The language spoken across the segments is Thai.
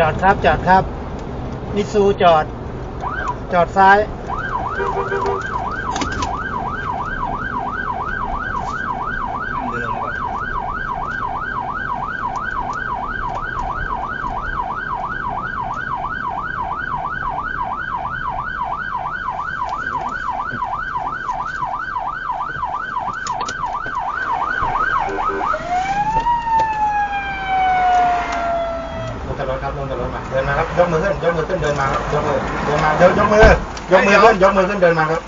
จอดครับจอดครับมิซูจอด จอดซ้าย เดินลงมาก่อน ลงจากรถครับลงจากรถมา เดินมาครับยกมือขึ้นยกมือขึ้นเดินมาครับยกมือเดินมาเดินยกมือยกมือขึ้นยกมือขึ้นเดินมาครับ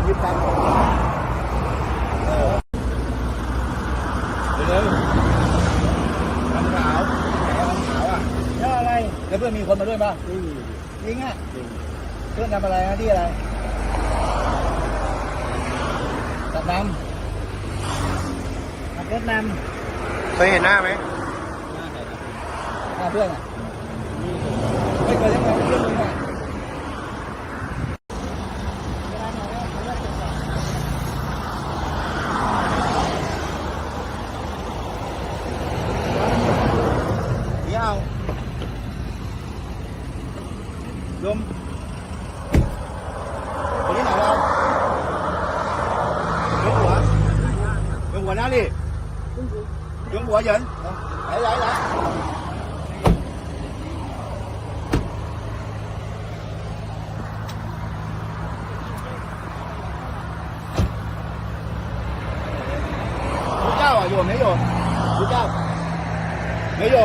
นยิบตังค์เออเร็วๆทำขาวไหนทำขาวอะแล้วอะไร แล้วเพื่อนมีคนมาด้วยป่ะจริงอะเพื่อนทำอะไรหน้าที่อะไรตัดน้ำขับรถนเคยเห็นหน้าไหมหน้าเพื่อนอะไม่เคยยังไงเพื่อนมึงอะเดี๋ยว ลมคนที่ไหนเรายกหัวยกหัวหน้าดิยกหัวเหยินไหนไหนไหนลูกเจ้าอะอยู่ไหนอยู่ลูกเจ้าไหนอยู่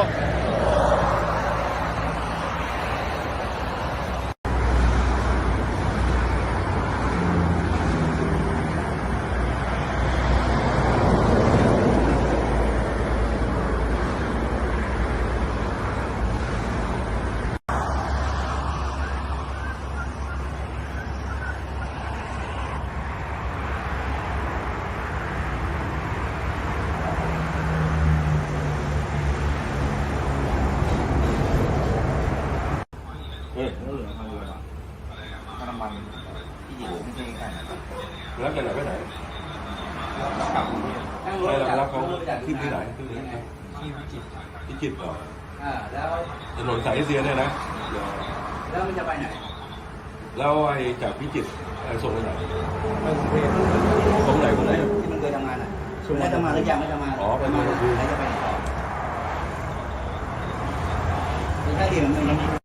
เฮ้ยเหลือมาเรือน้ำมัน ที่อยู่ไม่ใช่แค่นั้นแล้วจะไหนไปไหนกลับไม่แล้วแล้วเขาขึ้นที่ไหนขึ้นที่ไหนที่พิจิตรที่จิตรเหรออ่าแล้วถนนสายเอเชียเนี่ยนะแล้วมันจะไปไหนแล้วไอ้จากพิจิตรไอ้ส่งไปไหนไปกรุงเทพตรงไหนตรงไหนที่มันเคยทำงานอะได้ทำงานหรือยังไม่ทำงานอ๋อไปทำทำงานงานแล้วจะไปไหนต่อคือถ้าดีมันไม่